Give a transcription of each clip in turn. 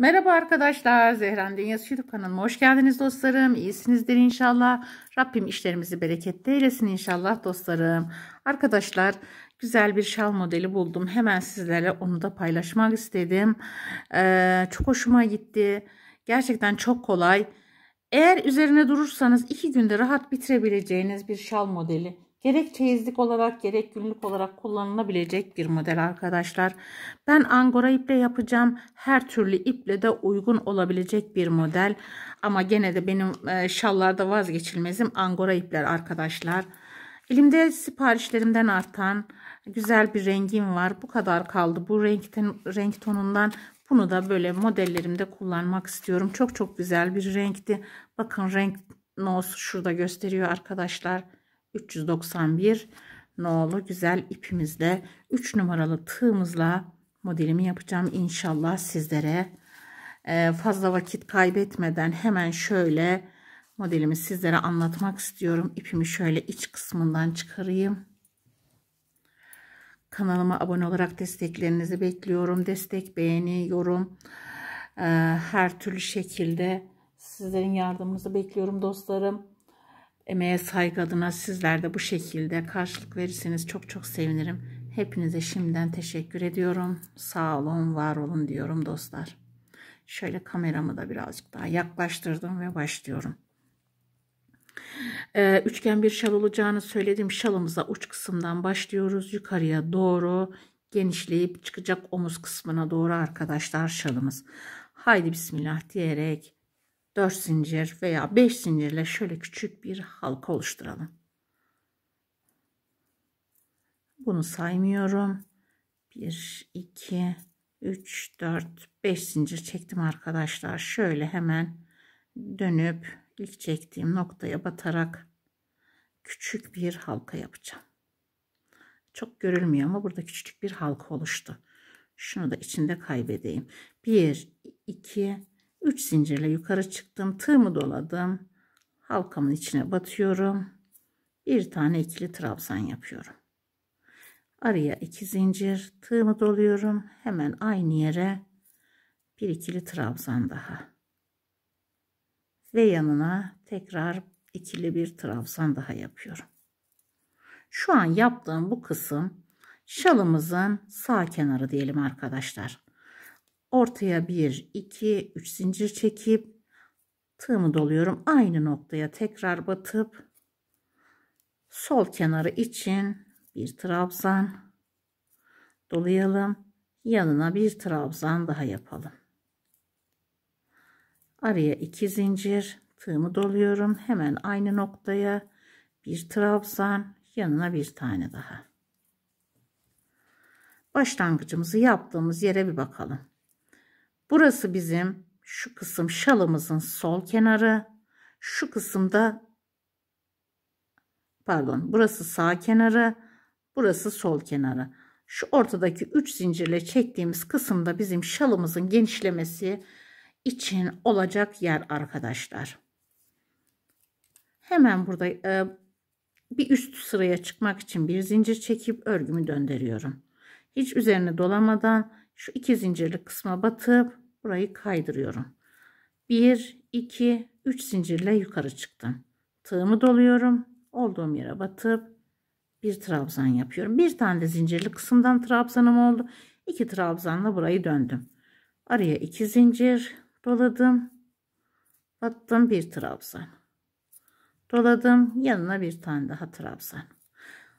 Merhaba arkadaşlar. Zehran Dünyası YouTube kanalıma hoş geldiniz dostlarım. İyisinizdir inşallah. Rabbim işlerimizi bereketli eylesin inşallah dostlarım. Arkadaşlar güzel bir şal modeli buldum. Hemen sizlerle onu da paylaşmak istedim. Ee, çok hoşuma gitti. Gerçekten çok kolay. Eğer üzerine durursanız iki günde rahat bitirebileceğiniz bir şal modeli. Gerek çeyizlik olarak gerek günlük olarak kullanılabilecek bir model arkadaşlar. Ben angora iple yapacağım. Her türlü iple de uygun olabilecek bir model. Ama gene de benim e, şallarda vazgeçilmezim angora ipler arkadaşlar. Elimde siparişlerimden artan güzel bir rengim var. Bu kadar kaldı. Bu renkten, renk tonundan bunu da böyle modellerimde kullanmak istiyorum. Çok çok güzel bir renkti. Bakın renk nos şurada gösteriyor arkadaşlar. 391 nolu güzel ipimizle 3 numaralı tığımızla modelimi yapacağım inşallah sizlere. Ee, fazla vakit kaybetmeden hemen şöyle modelimi sizlere anlatmak istiyorum. İpimi şöyle iç kısmından çıkarayım. Kanalıma abone olarak desteklerinizi bekliyorum. Destek, beğeni, yorum e, her türlü şekilde sizlerin yardımınızı bekliyorum dostlarım. Emeğe saygı adına sizler de bu şekilde karşılık verirseniz çok çok sevinirim. Hepinize şimdiden teşekkür ediyorum. Sağ olun, var olun diyorum dostlar. Şöyle kameramı da birazcık daha yaklaştırdım ve başlıyorum. Ee, üçgen bir şal olacağını söyledim. Şalımıza uç kısımdan başlıyoruz. Yukarıya doğru genişleyip çıkacak omuz kısmına doğru arkadaşlar şalımız. Haydi bismillah diyerek 4 zincir veya 5 zincirle şöyle küçük bir halka oluşturalım. Bunu saymıyorum. 1, 2, 3, 4, 5 zincir çektim arkadaşlar. Şöyle hemen dönüp ilk çektiğim noktaya batarak küçük bir halka yapacağım. Çok görülmüyor ama burada küçük bir halka oluştu. Şunu da içinde kaybedeyim. 1, 2, 3 zincirle yukarı çıktım. Tığımı doladım. Halkamın içine batıyorum. Bir tane ikili trabzan yapıyorum. Araya 2 zincir. Tığımı doluyorum. Hemen aynı yere bir ikili trabzan daha. Ve yanına tekrar ikili bir trabzan daha yapıyorum. Şu an yaptığım bu kısım şalımızın sağ kenarı diyelim arkadaşlar ortaya 1 2 3 zincir çekip tığımı doluyorum. Aynı noktaya tekrar batıp sol kenarı için bir trabzan dolayalım. Yanına bir trabzan daha yapalım. Araya 2 zincir tığımı doluyorum. Hemen aynı noktaya bir trabzan yanına bir tane daha. Başlangıcımızı yaptığımız yere bir bakalım Burası bizim şu kısım şalımızın sol kenarı. Şu kısımda pardon burası sağ kenarı. Burası sol kenarı. Şu ortadaki 3 zincirle çektiğimiz kısımda bizim şalımızın genişlemesi için olacak yer arkadaşlar. Hemen burada e, bir üst sıraya çıkmak için bir zincir çekip örgümü döndürüyorum. Hiç üzerine dolamadan şu iki zincirli kısma batıp burayı kaydırıyorum. 1 2 3 zincirle yukarı çıktım. Tığımı doluyorum. Olduğum yere batıp bir trabzan yapıyorum. Bir tane de zincirli kısımdan trabzanım oldu. İki trabzanla burayı döndüm. Araya iki zincir doladım. Battım bir trabzan. Doladım. Yanına bir tane daha trabzan.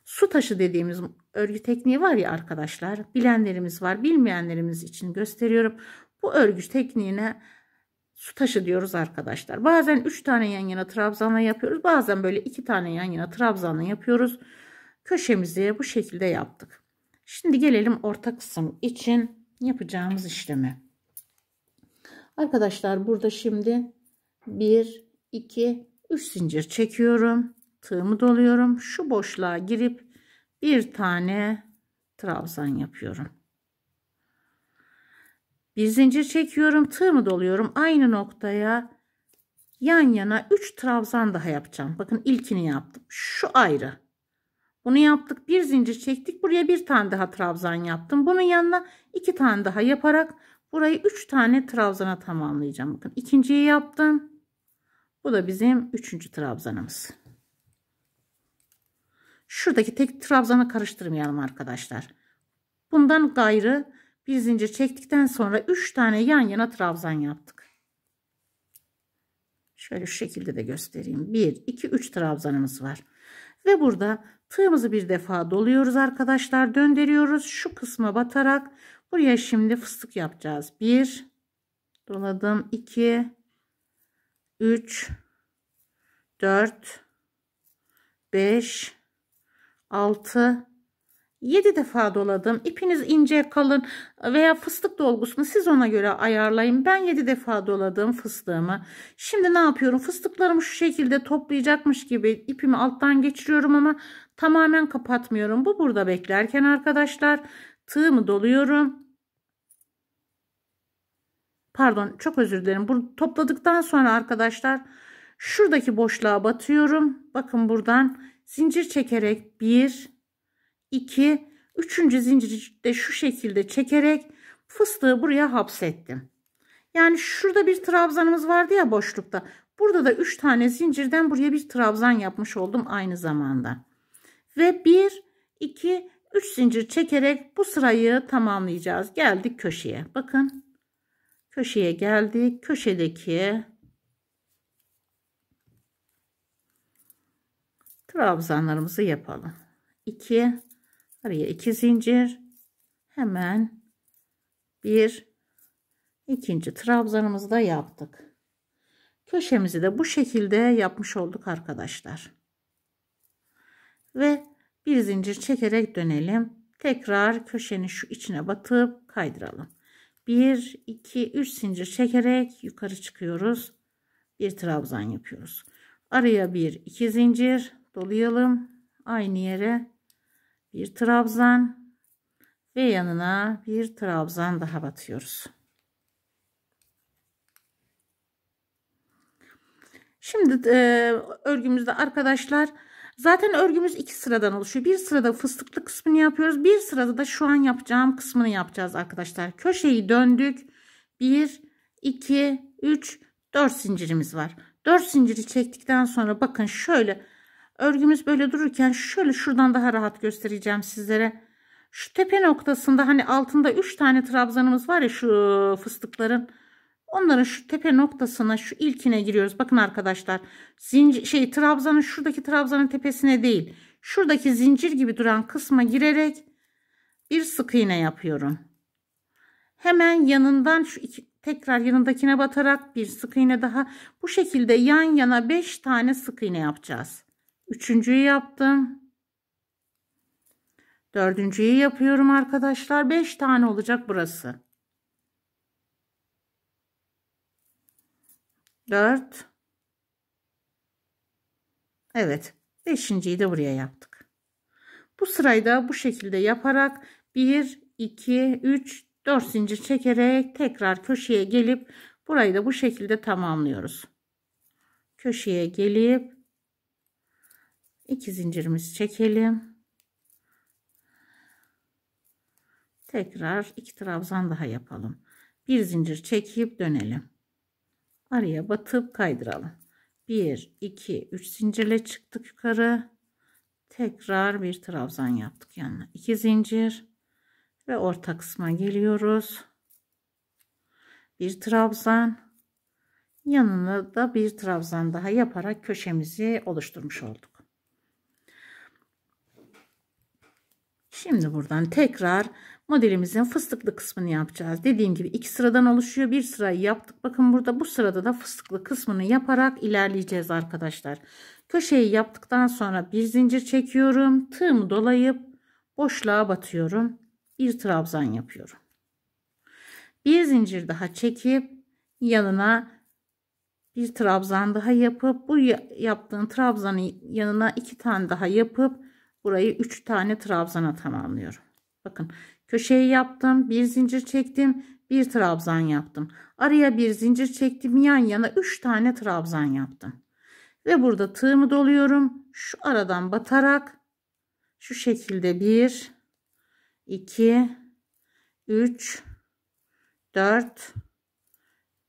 Su taşı dediğimiz örgü tekniği var ya arkadaşlar. Bilenlerimiz var. Bilmeyenlerimiz için gösteriyorum. Bu örgü tekniğine su taşı diyoruz arkadaşlar. Bazen 3 tane yan yana trabzanla yapıyoruz. Bazen böyle 2 tane yan yana trabzanla yapıyoruz. Köşemizi bu şekilde yaptık. Şimdi gelelim orta kısım için yapacağımız işlemi. Arkadaşlar burada şimdi 1, 2, 3 zincir çekiyorum. Tığımı doluyorum. Şu boşluğa girip bir tane trabzan yapıyorum. Bir zincir çekiyorum. Tığımı doluyorum. Aynı noktaya yan yana 3 trabzan daha yapacağım. Bakın ilkini yaptım. Şu ayrı. Bunu yaptık. Bir zincir çektik. Buraya bir tane daha trabzan yaptım. Bunun yanına iki tane daha yaparak Burayı 3 tane trabzana tamamlayacağım. Bakın ikinciyi yaptım. Bu da bizim üçüncü trabzanımız. Şuradaki tek trabzanı karıştırmayalım arkadaşlar. Bundan gayrı bir zincir çektikten sonra 3 tane yan yana trabzan yaptık. Şöyle şu şekilde de göstereyim. 1, 2, 3 trabzanımız var. Ve burada tığımızı bir defa doluyoruz arkadaşlar. Döndürüyoruz. Şu kısma batarak buraya şimdi fıstık yapacağız. 1, doladım. 2, 3, 4, 5, 6, 7 defa doladım. İpiniz ince kalın veya fıstık dolgusunu siz ona göre ayarlayın. Ben 7 defa doladım fıstığımı. Şimdi ne yapıyorum? Fıstıklarımı şu şekilde toplayacakmış gibi ipimi alttan geçiriyorum ama tamamen kapatmıyorum. Bu burada beklerken arkadaşlar tığımı doluyorum. Pardon çok özür dilerim. Bunu topladıktan sonra arkadaşlar şuradaki boşluğa batıyorum. Bakın buradan zincir çekerek 1 2 üçüncü zinciri de şu şekilde çekerek fıstığı buraya hapsettim. Yani şurada bir trabzanımız vardı ya boşlukta. Burada da 3 tane zincirden buraya bir trabzan yapmış oldum aynı zamanda. Ve 1 2 3 zincir çekerek bu sırayı tamamlayacağız. Geldik köşeye. Bakın. Köşeye geldik. Köşedeki trabzanlarımızı yapalım. 2 Araya iki zincir. Hemen bir ikinci trabzanımızı da yaptık. Köşemizi de bu şekilde yapmış olduk arkadaşlar. Ve bir zincir çekerek dönelim. Tekrar köşenin şu içine batıp kaydıralım. 1 2 3 zincir çekerek yukarı çıkıyoruz. Bir trabzan yapıyoruz. Araya bir iki zincir dolayalım. Aynı yere bir trabzan ve yanına bir trabzan daha batıyoruz. Şimdi e, örgümüzde arkadaşlar zaten örgümüz iki sıradan oluşuyor. Bir sırada fıstıklı kısmını yapıyoruz. Bir sırada da şu an yapacağım kısmını yapacağız arkadaşlar. Köşeyi döndük. 1, 2, 3, 4 zincirimiz var. 4 zinciri çektikten sonra bakın şöyle Örgümüz böyle dururken şöyle şuradan daha rahat göstereceğim sizlere. Şu tepe noktasında hani altında 3 tane trabzanımız var ya şu fıstıkların. Onların şu tepe noktasına şu ilkine giriyoruz. Bakın arkadaşlar. Zincir şey trabzanın şuradaki trabzanın tepesine değil. Şuradaki zincir gibi duran kısma girerek bir sık iğne yapıyorum. Hemen yanından şu iki, tekrar yanındakine batarak bir sık iğne daha. Bu şekilde yan yana 5 tane sık iğne yapacağız. Üçüncüyü yaptım. Dördüncüyü yapıyorum arkadaşlar. Beş tane olacak burası. Dört. Evet. Beşinciyi de buraya yaptık. Bu sırayı da bu şekilde yaparak bir, iki, üç, dört zincir çekerek tekrar köşeye gelip burayı da bu şekilde tamamlıyoruz. Köşeye gelip iki zincirimizi çekelim. Tekrar iki trabzan daha yapalım. Bir zincir çekip dönelim. Araya batıp kaydıralım. 1 2 3 zincirle çıktık yukarı. Tekrar bir trabzan yaptık yanına. 2 zincir ve orta kısma geliyoruz. Bir trabzan yanına da bir trabzan daha yaparak köşemizi oluşturmuş olduk. Şimdi buradan tekrar modelimizin fıstıklı kısmını yapacağız. Dediğim gibi iki sıradan oluşuyor. Bir sırayı yaptık. Bakın burada bu sırada da fıstıklı kısmını yaparak ilerleyeceğiz arkadaşlar. Köşeyi yaptıktan sonra bir zincir çekiyorum. Tığımı dolayıp boşluğa batıyorum. Bir trabzan yapıyorum. Bir zincir daha çekip yanına bir trabzan daha yapıp bu yaptığın trabzanın yanına iki tane daha yapıp burayı 3 tane trabzana tamamlıyorum. Bakın köşeyi yaptım. Bir zincir çektim. Bir trabzan yaptım. Araya bir zincir çektim. Yan yana 3 tane trabzan yaptım. Ve burada tığımı doluyorum. Şu aradan batarak şu şekilde 1 2 3 4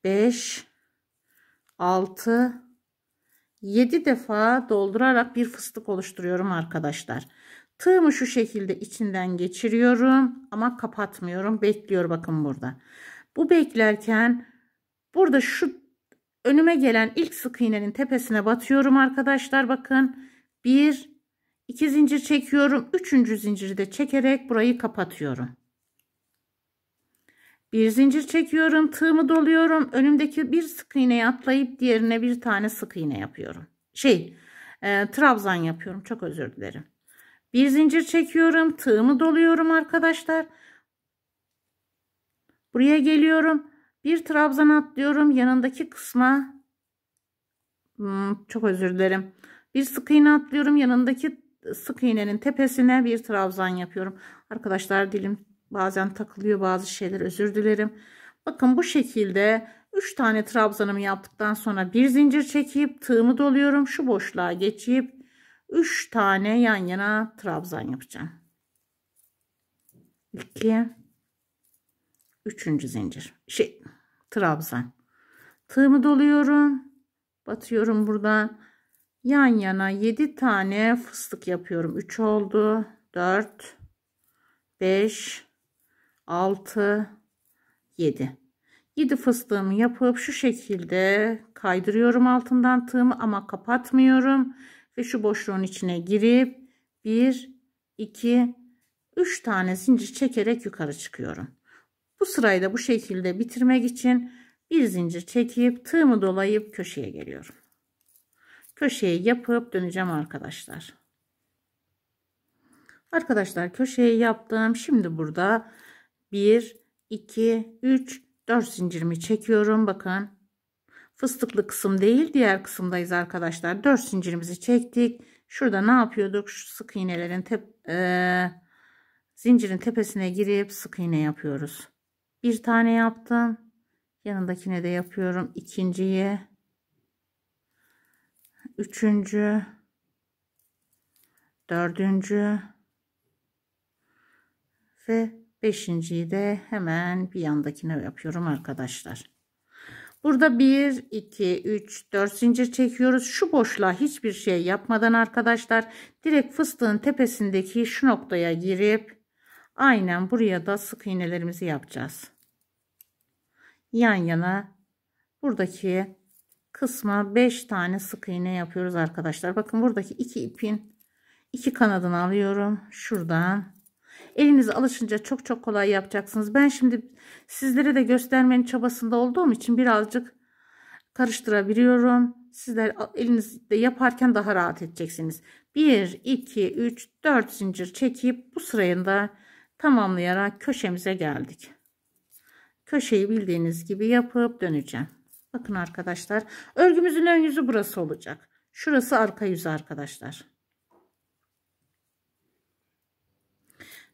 5 6 7 defa doldurarak bir fıstık oluşturuyorum arkadaşlar. Tığımı şu şekilde içinden geçiriyorum ama kapatmıyorum. Bekliyor bakın burada. Bu beklerken burada şu önüme gelen ilk sık iğnenin tepesine batıyorum arkadaşlar. Bakın bir iki zincir çekiyorum. Üçüncü zinciri de çekerek burayı kapatıyorum. Bir zincir çekiyorum. Tığımı doluyorum. Önümdeki bir sık iğneyi atlayıp diğerine bir tane sık iğne yapıyorum. Şey e, trabzan yapıyorum. Çok özür dilerim. Bir zincir çekiyorum. Tığımı doluyorum arkadaşlar. Buraya geliyorum. Bir trabzan atlıyorum. Yanındaki kısma hmm, çok özür dilerim. Bir sık iğne atlıyorum. Yanındaki sık iğnenin tepesine bir trabzan yapıyorum. Arkadaşlar dilim bazen takılıyor bazı şeyler özür dilerim. Bakın bu şekilde 3 tane trabzanımı yaptıktan sonra bir zincir çekip tığımı doluyorum. Şu boşluğa geçip 3 tane yan yana trabzan yapacağım. 2 3. zincir. Şey trabzan. Tığımı doluyorum. Batıyorum buradan. Yan yana 7 tane fıstık yapıyorum. 3 oldu. 4 5 6 7 7 fıstığımı yapıp şu şekilde kaydırıyorum altından tığımı ama kapatmıyorum ve şu boşluğun içine girip 1 2 3 tane zincir çekerek yukarı çıkıyorum. Bu sırayı da bu şekilde bitirmek için bir zincir çekip tığımı dolayıp köşeye geliyorum. Köşeyi yapıp döneceğim arkadaşlar. Arkadaşlar köşeyi yaptım. Şimdi burada 1 2 3 4 zincirimi çekiyorum. Bakın. Fıstıklı kısım değil diğer kısımdayız arkadaşlar. 4 zincirimizi çektik. Şurada ne yapıyorduk? Şu sık iğnelerin tep e, zincirin tepesine girip sık iğne yapıyoruz. Bir tane yaptım. Yanındakine de yapıyorum ikinciyi. Üçüncü. Dördüncü. Ve beşinciyi de hemen bir yandakine yapıyorum arkadaşlar Burada 1, 2, 3, 4 zincir çekiyoruz. Şu boşluğa hiçbir şey yapmadan arkadaşlar direkt fıstığın tepesindeki şu noktaya girip aynen buraya da sık iğnelerimizi yapacağız. Yan yana buradaki kısma 5 tane sık iğne yapıyoruz arkadaşlar. Bakın buradaki iki ipin iki kanadını alıyorum. Şuradan Eliniz alışınca çok çok kolay yapacaksınız. Ben şimdi sizlere de göstermenin çabasında olduğum için birazcık karıştırabiliyorum. Sizler elinizde yaparken daha rahat edeceksiniz. 1, 2, 3, 4 zincir çekip bu sırayı da tamamlayarak köşemize geldik. Köşeyi bildiğiniz gibi yapıp döneceğim. Bakın arkadaşlar örgümüzün ön yüzü burası olacak. Şurası arka yüzü arkadaşlar.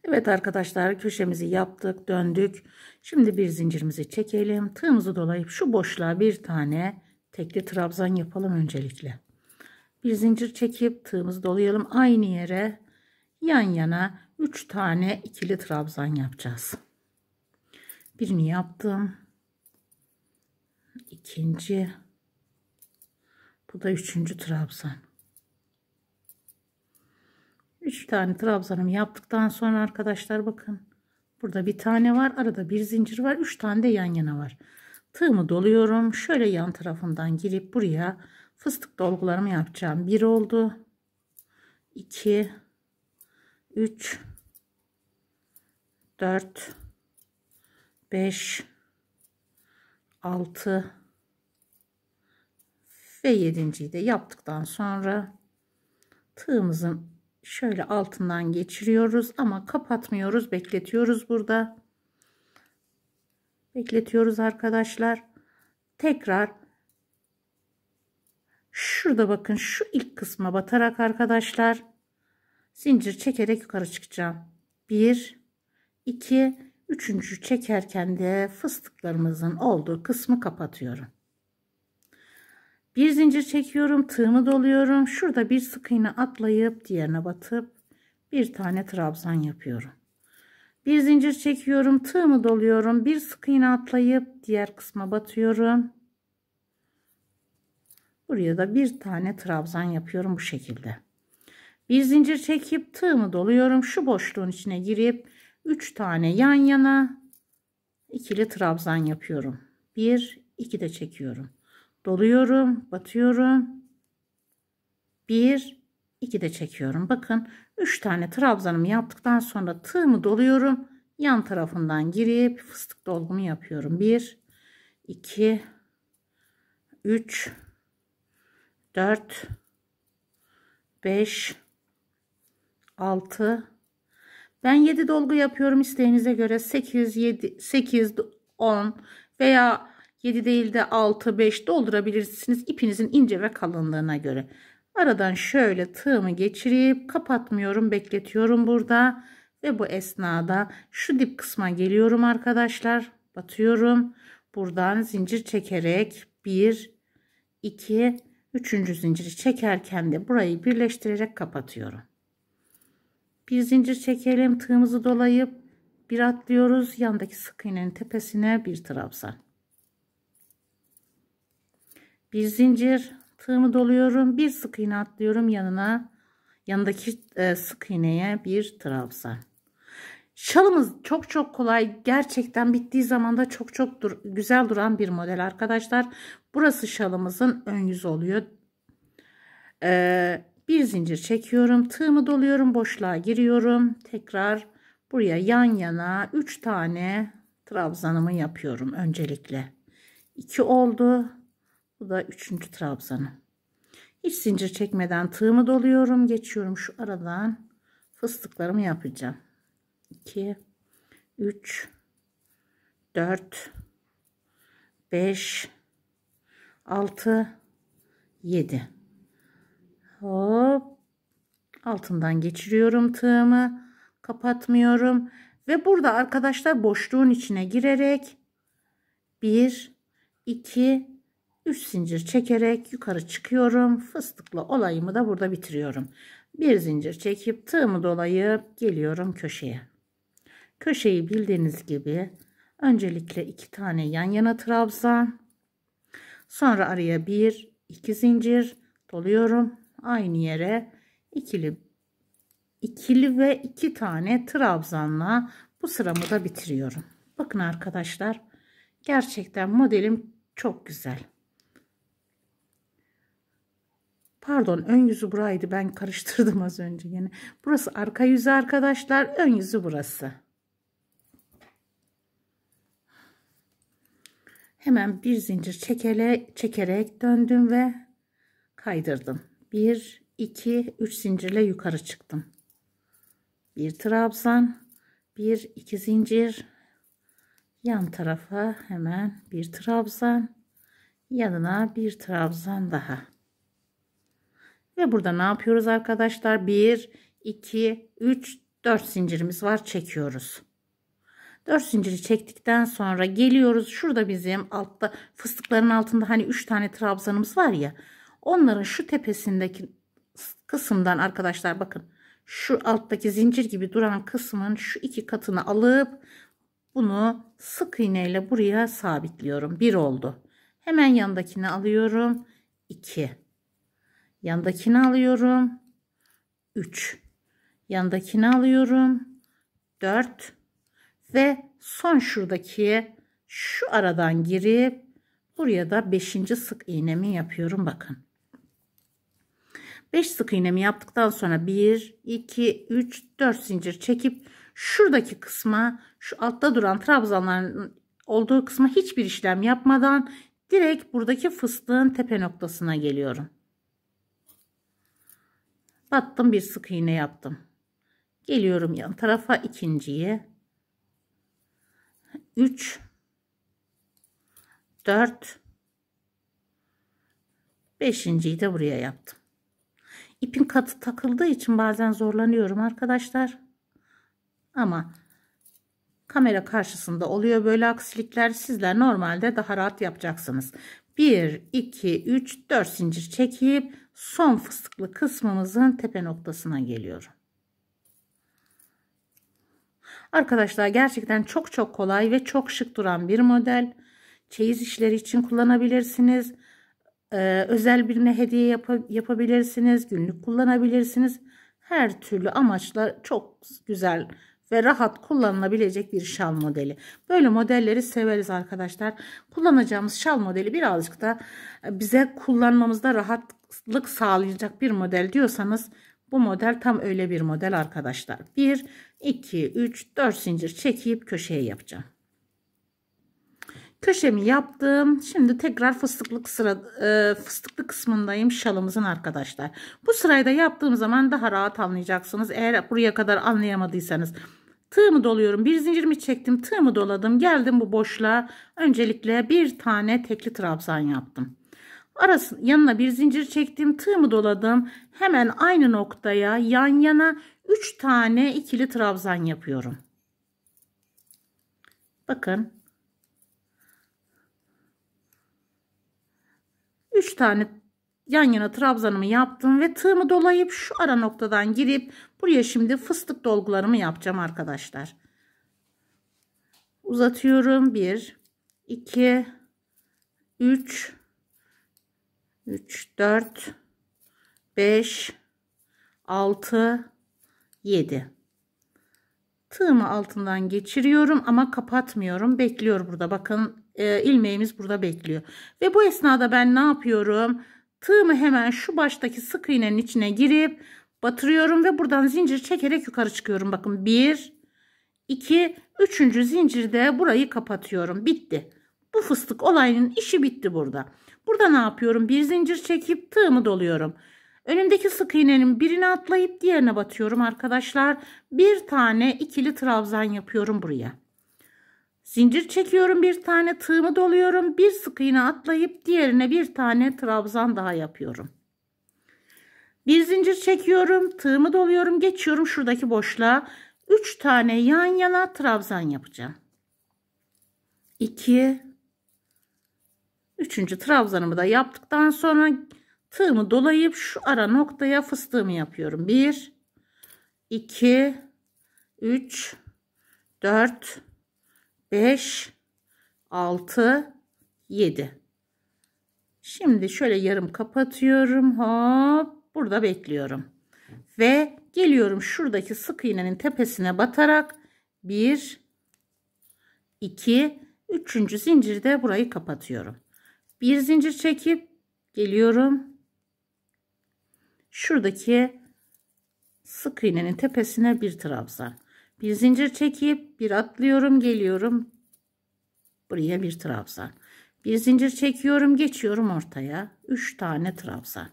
Evet arkadaşlar köşemizi yaptık döndük. Şimdi bir zincirimizi çekelim. Tığımızı dolayıp şu boşluğa bir tane tekli trabzan yapalım öncelikle. Bir zincir çekip tığımızı dolayalım. Aynı yere yan yana 3 tane ikili trabzan yapacağız. Birini yaptım. İkinci. Bu da üçüncü trabzan. 3 tane trabzanımı yaptıktan sonra arkadaşlar bakın. Burada bir tane var. Arada bir zincir var. 3 tane de yan yana var. Tığımı doluyorum. Şöyle yan tarafından girip buraya fıstık dolgularımı yapacağım. 1 oldu. 2 3 4 5 6 ve 7.yi de yaptıktan sonra tığımızın şöyle altından geçiriyoruz ama kapatmıyoruz bekletiyoruz burada. Bekletiyoruz arkadaşlar. Tekrar şurada bakın şu ilk kısma batarak arkadaşlar zincir çekerek yukarı çıkacağım. 1 2 3. çekerken de fıstıklarımızın olduğu kısmı kapatıyorum bir zincir çekiyorum. Tığımı doluyorum. Şurada bir sık iğne atlayıp diğerine batıp bir tane trabzan yapıyorum. Bir zincir çekiyorum. Tığımı doluyorum. Bir sık iğne atlayıp diğer kısma batıyorum. Buraya da bir tane trabzan yapıyorum bu şekilde. Bir zincir çekip tığımı doluyorum. Şu boşluğun içine girip 3 tane yan yana ikili trabzan yapıyorum. 1 2 de çekiyorum. Doluyorum, batıyorum. 1 2 de çekiyorum. Bakın 3 tane trabzanımı yaptıktan sonra tığımı doluyorum. Yan tarafından girip fıstık dolgumu yapıyorum. 1 2 3 4 5 6 ben 7 dolgu yapıyorum isteğinize göre 8 7 8 10 veya 7 değil de 6 5 doldurabilirsiniz ipinizin ince ve kalınlığına göre. Aradan şöyle tığımı geçirip kapatmıyorum bekletiyorum burada ve bu esnada şu dip kısma geliyorum arkadaşlar batıyorum buradan zincir çekerek 1 2 3. zinciri çekerken de burayı birleştirerek kapatıyorum. Bir zincir çekelim tığımızı dolayıp bir atlıyoruz yandaki sık iğnenin tepesine bir trabzan. Bir zincir tığımı doluyorum bir sık iğne atlıyorum yanına yanındaki e, sık iğneye bir trabzan. Şalımız çok çok kolay. Gerçekten bittiği zaman da çok çok dur güzel duran bir model arkadaşlar. Burası şalımızın ön yüzü oluyor. Ee, bir zincir çekiyorum. Tığımı doluyorum. Boşluğa giriyorum. Tekrar buraya yan yana 3 tane trabzanımı yapıyorum öncelikle. 2 oldu. Bu da 3. trabzanım. Hiç zincir çekmeden tığımı doluyorum. Geçiyorum şu aradan fıstıklarımı yapacağım. 2 3 4 5 6 7 hop altından geçiriyorum tığımı kapatmıyorum ve burada arkadaşlar boşluğun içine girerek 1 2 3 zincir çekerek yukarı çıkıyorum fıstıklı olayımı da burada bitiriyorum bir zincir çekip tığımı dolayıp geliyorum köşeye köşeyi bildiğiniz gibi öncelikle iki tane yan yana trabzan sonra araya bir iki zincir doluyorum aynı yere ikili ikili ve iki tane trabzanla bu sıramı da bitiriyorum. Bakın arkadaşlar gerçekten modelim çok güzel. Pardon ön yüzü buraydı ben karıştırdım az önce yine. Burası arka yüzü arkadaşlar ön yüzü burası. Hemen bir zincir çekele, çekerek döndüm ve kaydırdım. 1 2 3 zincirle yukarı çıktım. Bir trabzan, bir iki zincir yan tarafa hemen bir trabzan, yanına bir trabzan daha. Ve burada ne yapıyoruz arkadaşlar? 1 2 3 4 zincirimiz var çekiyoruz. 4 zinciri çektikten sonra geliyoruz. Şurada bizim altta fıstıkların altında hani 3 tane trabzanımız var ya. Onların şu tepesindeki kısımdan arkadaşlar bakın şu alttaki zincir gibi duran kısmın şu iki katını alıp bunu sık iğne ile buraya sabitliyorum. Bir oldu. Hemen yandakini alıyorum. 2. Yandakini alıyorum. 3. Yandakini alıyorum. 4. Ve son şuradaki şu aradan girip buraya da 5. sık iğnemi yapıyorum. Bakın. 5 sık iğnemi yaptıktan sonra 1, 2, 3, 4 zincir çekip şuradaki kısma şu altta duran trabzanların olduğu kısma hiçbir işlem yapmadan direkt buradaki fıstığın tepe noktasına geliyorum. Battım bir sık iğne yaptım. Geliyorum yan tarafa ikinciye. 3 4 5.yi de buraya yaptım. İpin katı takıldığı için bazen zorlanıyorum arkadaşlar. Ama kamera karşısında oluyor böyle aksilikler. Sizler normalde daha rahat yapacaksınız. 1, 2, 3, 4 zincir çekip son fıstıklı kısmımızın tepe noktasına geliyorum. Arkadaşlar gerçekten çok çok kolay ve çok şık duran bir model. Çeyiz işleri için kullanabilirsiniz. Ee, özel birine hediye yap yapabilirsiniz. Günlük kullanabilirsiniz. Her türlü amaçla çok güzel ve rahat kullanılabilecek bir şal modeli. Böyle modelleri severiz arkadaşlar. Kullanacağımız şal modeli birazcık da bize kullanmamızda rahatlık sağlayacak bir model diyorsanız bu model tam öyle bir model arkadaşlar. 1, 2, 3, 4 zincir çekip köşeye yapacağım. Köşemi yaptım. Şimdi tekrar fıstıklık sıra e, fıstıklı kısmındayım şalımızın arkadaşlar. Bu sırayı da yaptığım zaman daha rahat anlayacaksınız. Eğer buraya kadar anlayamadıysanız tığımı doluyorum. Bir zincirimi çektim. Tığımı doladım. Geldim bu boşluğa. Öncelikle bir tane tekli trabzan yaptım. Arası, yanına bir zincir çektim. Tığımı doladım. Hemen aynı noktaya yan yana 3 tane ikili trabzan yapıyorum. Bakın 3 tane yan yana trabzanımı yaptım ve tığımı dolayıp şu ara noktadan girip buraya şimdi fıstık dolgularımı yapacağım arkadaşlar. Uzatıyorum. 1 2 3 3 4 5 6 7 Tığımı altından geçiriyorum ama kapatmıyorum. Bekliyor burada. Bakın e, ilmeğimiz burada bekliyor. Ve bu esnada ben ne yapıyorum? Tığımı hemen şu baştaki sık iğnenin içine girip batırıyorum ve buradan zincir çekerek yukarı çıkıyorum. Bakın 1 2 3. zincirde burayı kapatıyorum. Bitti. Bu fıstık olayının işi bitti burada. Burada ne yapıyorum? Bir zincir çekip tığımı doluyorum. Önümdeki sık iğnenin birini atlayıp diğerine batıyorum arkadaşlar. Bir tane ikili trabzan yapıyorum buraya. Zincir çekiyorum bir tane tığımı doluyorum. Bir sık iğne atlayıp diğerine bir tane trabzan daha yapıyorum. Bir zincir çekiyorum. Tığımı doluyorum. Geçiyorum şuradaki boşluğa. 3 tane yan yana trabzan yapacağım. 2 3. trabzanımı da yaptıktan sonra tığımı dolayıp şu ara noktaya fıstığımı yapıyorum. 1 2 3 4 5 6 7 Şimdi şöyle yarım kapatıyorum. Hop burada bekliyorum. Ve geliyorum şuradaki sık iğnenin tepesine batarak 1 2 3. zincirde burayı kapatıyorum. Bir zincir çekip geliyorum. Şuradaki sık iğnenin tepesine bir trabzan. Bir zincir çekip bir atlıyorum geliyorum. Buraya bir trabzan. Bir zincir çekiyorum geçiyorum ortaya. 3 tane trabzan.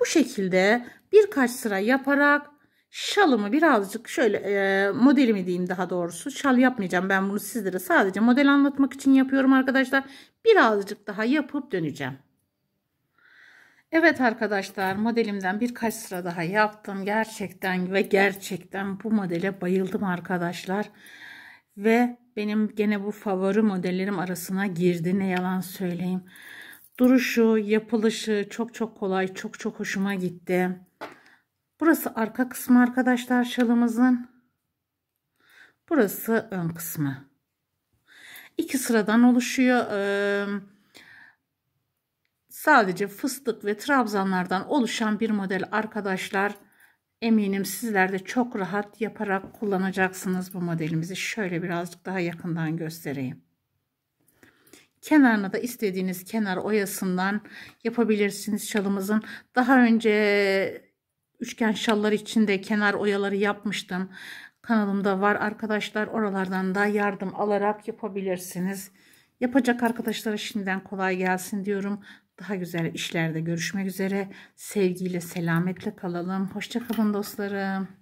Bu şekilde birkaç sıra yaparak şalımı birazcık şöyle e, modelimi diyeyim daha doğrusu. Şal yapmayacağım ben bunu sizlere sadece model anlatmak için yapıyorum arkadaşlar. Birazcık daha yapıp döneceğim. Evet arkadaşlar modelimden birkaç sıra daha yaptım. Gerçekten ve gerçekten bu modele bayıldım arkadaşlar. Ve benim gene bu favori modellerim arasına girdi ne yalan söyleyeyim. Duruşu, yapılışı çok çok kolay, çok çok hoşuma gitti. Burası arka kısmı arkadaşlar şalımızın. Burası ön kısmı. İki sıradan oluşuyor. Ee, sadece fıstık ve trabzanlardan oluşan bir model arkadaşlar. Eminim sizler de çok rahat yaparak kullanacaksınız bu modelimizi. Şöyle birazcık daha yakından göstereyim. Kenarına da istediğiniz kenar oyasından yapabilirsiniz şalımızın. Daha önce üçgen şallar için de kenar oyaları yapmıştım. Kanalımda var arkadaşlar. Oralardan da yardım alarak yapabilirsiniz. Yapacak arkadaşlara şimdiden kolay gelsin diyorum. Daha güzel işlerde görüşmek üzere. Sevgiyle, selametle kalalım. Hoşçakalın dostlarım.